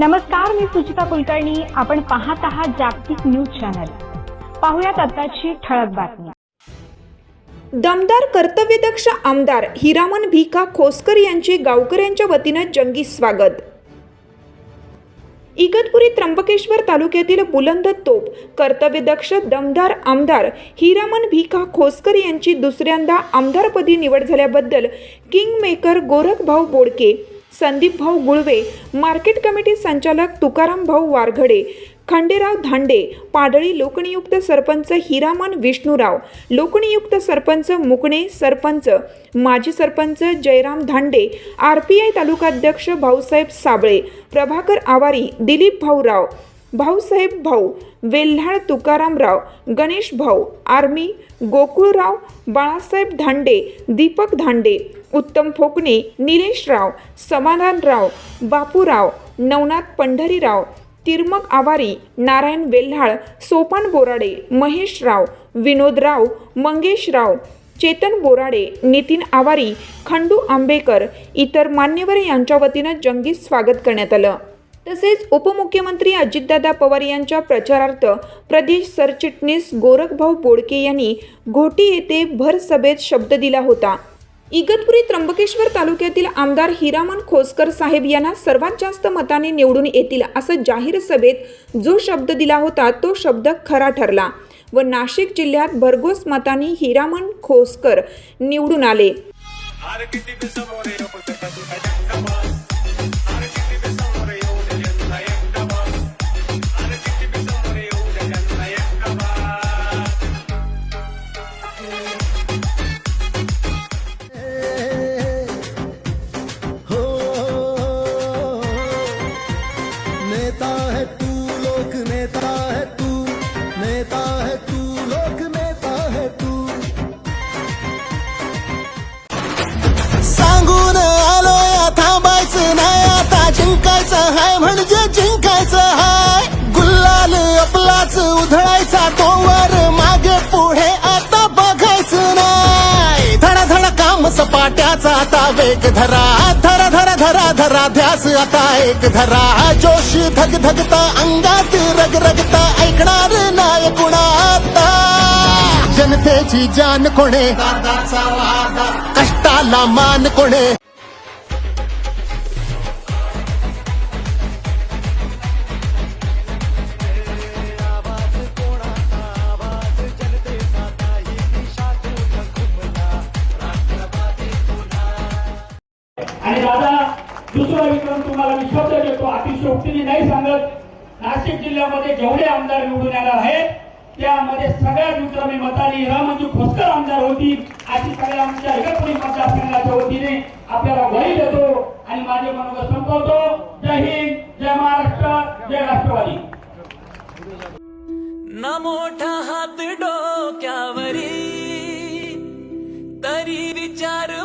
नमस्कार मी सुचिता कुलकर्णी. आपण पाहत आहात जागतिक न्यूज चॅनल. पाहुयात आताची ठळक बातमी. दमदार कर्तव्यदक्ष आमदार हिरामन भिका खोसकर यांचे गावकऱ्यांच्या वतीनं जंगी स्वागत. इगतपुरी त्र्यंबकेश्वर तालुक्यातील बुलंद तोप कर्तव्यदक्ष दमदार आमदार हिरामन भिका खोसकर यांची दुसऱ्यांदा आमदारपदी निवड झाल्याबद्दल kingmaker Gorakhbhau Bodke Sandeep bhau Gulve market committee संचालक तुकाराम भाऊ वारघडे खंडेराव धांडे पाडळी लोकनियुक्त सरपंच हिरामन विष्णुराव लोकनियुक्त सरपंच मुकणे सरपंच माजी sarpanch Jairam Dhande R P I तालुकाध्यक्ष भाऊसाहेब साबळे प्रभाकर आवारी दिलीप भाऊराव भाऊसाहेब भाऊ वेल्हाळ तुकारामराव गणेश भाऊ आर्मी गोकुळराव बाळासाहेब धांडे दीपक धांडे उत्तम फोकणे निलेशराव समाधानराव बापूराव नवनाथ पंढरीराव तिरमक आवारी नारायण वेल्हाळ सोपान बोराडे महेश राव विनोदराव मंगेशराव चेतन बोराडे नितीन आवारी खंडू आंबेकर इतर मान्यवर यांच्या वतीनं जंगी स्वागत करण्यात आलं. तसेच उपमुख्यमंत्री अजितदादा पवार यांच्या प्रचारार्थ प्रदेश सरचिटणीस गोरखभाऊ बोडके यांनी घोटी येथे भर सभेत शब्द दिला होता. इगतपुरी त्र्यंबकेश्वर तालुक्यातील आमदार हिरामन खोसकर साहेब यांना सर्वात जास्त मताने निवडून येतील असं जाहीर सभेत जो शब्द दिला होता तो शब्द खरा ठरला व नाशिक जिल्ह्यात भरघोस मतांनी हिरामन खोसकर निवडून आले. जिंकायचं हाय म्हणजे जिंकायचं हाय. गुल्लाल आपलाच उधळायचा तोवर मागे पुढे आता बघायचं नाही. धडा धडा काम सपाट्याचा आता वेग धरा. धरा धरा धरा धरा ध्यास आता एक धरा. जोश धग धगता अंगात रग रगता ऐकणार नाही कुणाता जनतेची जान कोणे? कष्टाला मान कोणे? दुसरा विक्रम तुम्हाला मी शब्द देतो अतिशयोक्तीने नाही सांगत. नाशिक जिल्ह्यामध्ये जेवढे आमदार निवडून येणार आहेत त्यामध्ये सगळ्या विक्रमी मताने रामजी खोसकर आमदार होती अशी सगळ्या आमच्या इगतपुरी मतदारसंघाच्या वतीने आपल्याला वही देतो आणि माझे मनोगत संपवतो. जय हिंद जय महाराष्ट्र जय राष्ट्रवादी. न मोठा हात डोक्यावरी तरी विचार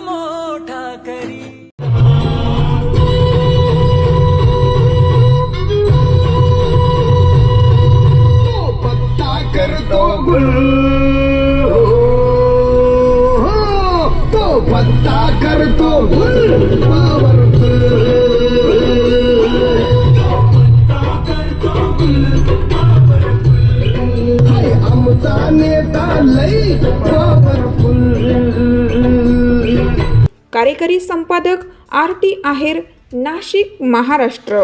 तो पत्ता हाय आमचा नेता लई कार्यकारी संपादक आर टी आहेर नाशिक महाराष्ट्र.